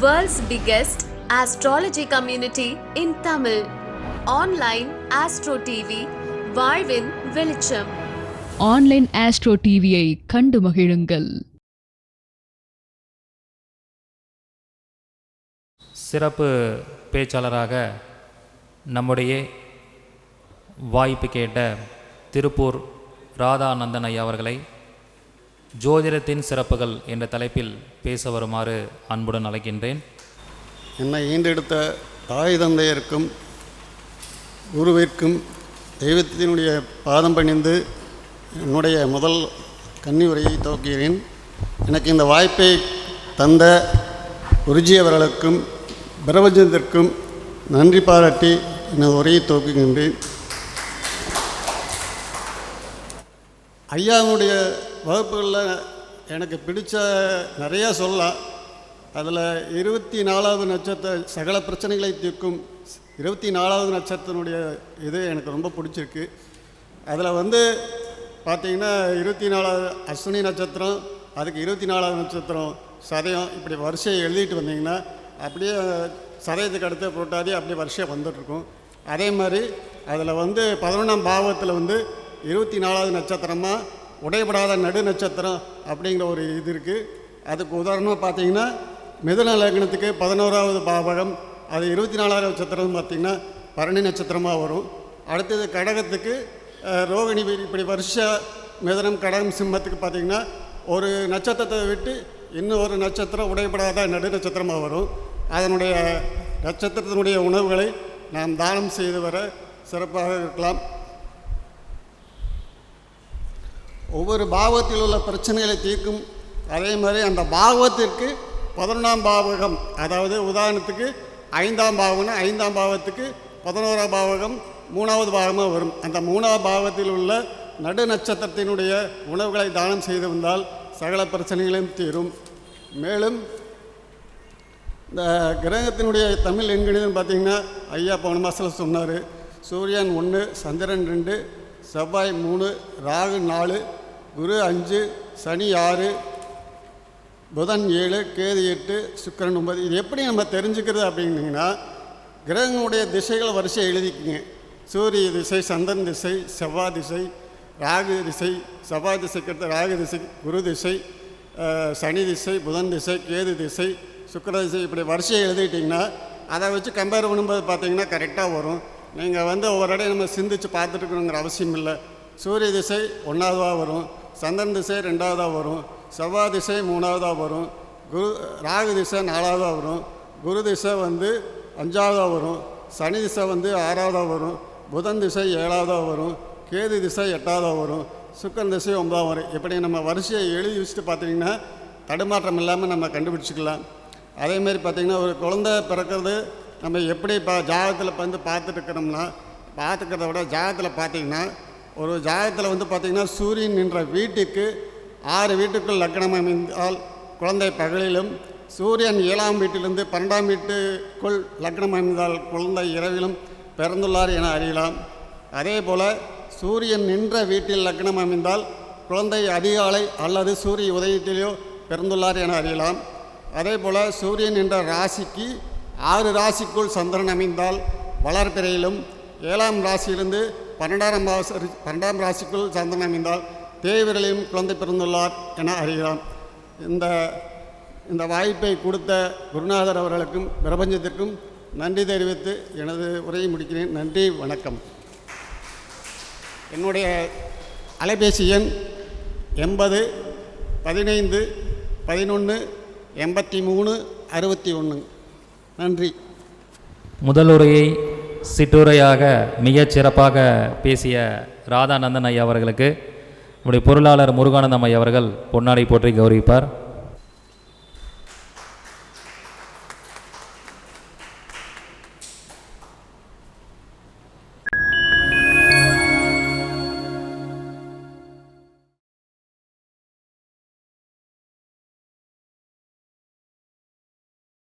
World's biggest astrology community in Tamil. Online Astro TV, வாழ்வின் வெளிச்சம் online astro டிவியை கண்டு மகிழுங்கள் சிறப்பு பேச்சாளராக நம்முடைய வாய்ப்பு கேட்ட திருப்பூர் ராதாநந்தன் ஐயா அவர்களை ஜோதிடத்தின் சிறப்புகள் என்ற தலைப்பில் பேச வருமாறு அன்புடன் அழைக்கின்றேன். என்னை ஈண்டெடுத்த தாய் தந்தையருக்கும் குருவிற்கும் தெய்வத்தினுடைய பாதம் பணிந்து என்னுடைய முதல் கன்னி உரையை துவக்குகிறேன். எனக்கு இந்த வாய்ப்பை தந்த குருஜி அவர்களுக்கும் பிரபஞ்சத்திற்கும் நன்றி பாராட்டி எனது உரையை துவக்குகின்றேன். ஐயாவுடைய வகுப்புகளில் எனக்கு பிடிச்ச நிறையா சொல்லலாம். அதில் இருபத்தி நாலாவது நட்சத்திர சகல பிரச்சனைகளை தீர்க்கும் இருபத்தி நாலாவது நட்சத்திரனுடைய இது எனக்கு ரொம்ப பிடிச்சிருக்கு. அதில் வந்து பார்த்தீங்கன்னா இருபத்தி நாலாவது அஸ்வினி நட்சத்திரம் அதுக்கு இருபத்தி நாலாவது நட்சத்திரம் சதயம் இப்படி வரிசையை எழுதிட்டு வந்தீங்கன்னா அப்படியே சதயத்துக்கு அடுத்து புரட்டாதி அப்படியே வரிசையாக வந்துட்டுருக்கும். அதே மாதிரி அதில் வந்து பதினொன்றாம் பாவத்தில் வந்து இருபத்தி நாலாவது நட்சத்திரமாக உடையப்படாத நடு நட்சத்திரம் அப்படிங்கிற ஒரு இது இருக்குது அதுக்கு உதாரணமாக பார்த்தீங்கன்னா மிதுன லக்னத்துக்கு பதினோராவது பாவகம் அது இருபத்தி நாலாவது நட்சத்திரம் பார்த்திங்கன்னா பரணி நட்சத்திரமாக வரும். அடுத்தது கடகத்துக்கு ரோகிணி இப்படி வருஷ மிதனம் கடகம் சிம்மத்துக்கு பார்த்திங்கன்னா ஒரு நட்சத்திரத்தை விட்டு இன்னும் ஒரு நட்சத்திரம் உடையப்படாத நடு நட்சத்திரமாக வரும். அதனுடைய நட்சத்திரத்தினுடைய உணவுகளை நாம் தானம் செய்து வர சிறப்பாக இருக்கலாம். ஒவ்வொரு பாவத்தில் உள்ள பிரச்சனைகளை தீர்க்கும் அதே மாதிரி அந்த பாவத்திற்கு பதினொன்றாம் பாவகம் அதாவது உதாரணத்துக்கு ஐந்தாம் பாவம்னா ஐந்தாம் பாவத்துக்கு பதினோராம் பாவகம் மூணாவது பாகமாக வரும். அந்த மூணாவது பாவத்தில் உள்ள நடு நட்சத்திரத்தினுடைய உணவுகளை தானம் செய்து வந்தால் சகல பிரச்சனைகளையும் தீரும். மேலும் இந்த கிரகத்தினுடைய தமிழ் எண்கணிதம் பார்த்தீங்கன்னா ஐயா போன மாதத்தில் சொன்னார் சூரியன் ஒன்று சந்திரன் ரெண்டு செவ்வாய் மூணு ராகு நாலு குரு அஞ்சு சனி ஆறு புதன் ஏழு கேது எட்டு சுக்கரன் ஒன்பது. இது எப்படி நம்ம தெரிஞ்சுக்கிறது அப்படின்னீங்கன்னா கிரகங்களுடைய திசைகளை வரிசை எழுதிக்குங்க. சூரிய திசை சந்திரன் திசை செவ்வாய் திசை ராகு திசை செவ்வாய் திசைக்கு அடுத்து ராகு திசை குரு திசை சனி திசை புதன் திசை கேது திசை சுக்கர திசை இப்படி வரிசையை எழுதிட்டிங்கன்னா அதை வச்சு கம்பேர் பண்ணும்போது பார்த்தீங்கன்னா கரெக்டாக வரும். நீங்கள் வந்து ஒவ்வொரு இடையும் நம்ம சிந்திச்சு பார்த்துட்டுருக்கணுங்கிற அவசியம் இல்லை. சூரிய திசை ஒன்றாவதாக வரும் சந்திரன் திசை ரெண்டாவதாக வரும் செவ்வாய் திசை மூணாவதாக வரும் குரு ராகு திசை நாலாவதாக வரும் குரு திசை வந்து அஞ்சாவதாக வரும் சனி திசை வந்து ஆறாவதாக வரும் புதன் திசை ஏழாவதாக வரும் கேது திசை எட்டாவதாக வரும் சுக்கன் திசை ஒன்பதாவது வரும். இப்படி நம்ம வரிசையை எழுதி வச்சுட்டு பார்த்தீங்கன்னா தடுமாற்றம் இல்லாமல் நம்ம கண்டுபிடிச்சிக்கலாம். அதேமாரி பார்த்திங்கன்னா ஒரு குழந்தை பிறக்கிறது நம்ம எப்படி இப்போ ஜாதகத்தில் வந்து பார்த்துட்டுருக்கிறோம்னா பார்த்துக்கிறத விட ஜாதகத்தில் பார்த்தீங்கன்னா ஒரு ஜாதகத்தில் வந்து பார்த்திங்கன்னா சூரியன் நின்ற வீட்டுக்கு ஆறு வீட்டுக்குள் லக்னம் அமைந்தால் குழந்தை பகலிலும் சூரியன் ஏழாம் வீட்டிலிருந்து பன்னெண்டாம் வீட்டுக்குள் லக்னம் அமைந்தால் குழந்தை இரவிலும் பிறந்துள்ளார் என அறியலாம். அதே போல் சூரியன் நின்ற வீட்டில் லக்னம் அமைந்தால் குழந்தை அதிகாலை அல்லது சூரிய உதயத்திலேயோ பிறந்துள்ளார் என அறியலாம். அதே போல் சூரியன் என்ற ராசிக்கு ஆறு ராசிக்குள் சந்திரன் அமைந்தால் வளர்பிறையிலும் ஏழாம் ராசியிலிருந்து பன்னெண்டாம் ராசி பன்னெண்டாம் ராசிக்குள் சந்திரன் அமைந்தால் தேவிரலையும் குழந்தை பிறந்துள்ளார் என அறிகிறான். இந்த இந்த வாய்ப்பை கொடுத்த குருநாதர் அவர்களுக்கும் பிரபஞ்சத்திற்கும் நன்றி தெரிவித்து எனது உரையை முடிக்கிறேன். நன்றி வணக்கம். என்னுடைய அலைபேசி எண் எண்பது பதினைந்து பதினொன்று எண்பத்தி மூணு அறுபத்தி ஒன்று. நன்றி. முதலுரையை சிற்றுரையாக மிகச் சிறப்பாக பேசிய ராதாநந்தன் ஐயா அவர்களுக்கு நம்முடைய பொருளாளர் முருகானந்தம் ஐயா அவர்கள் பொன்னாடை போற்றி கௌரவிப்பார்.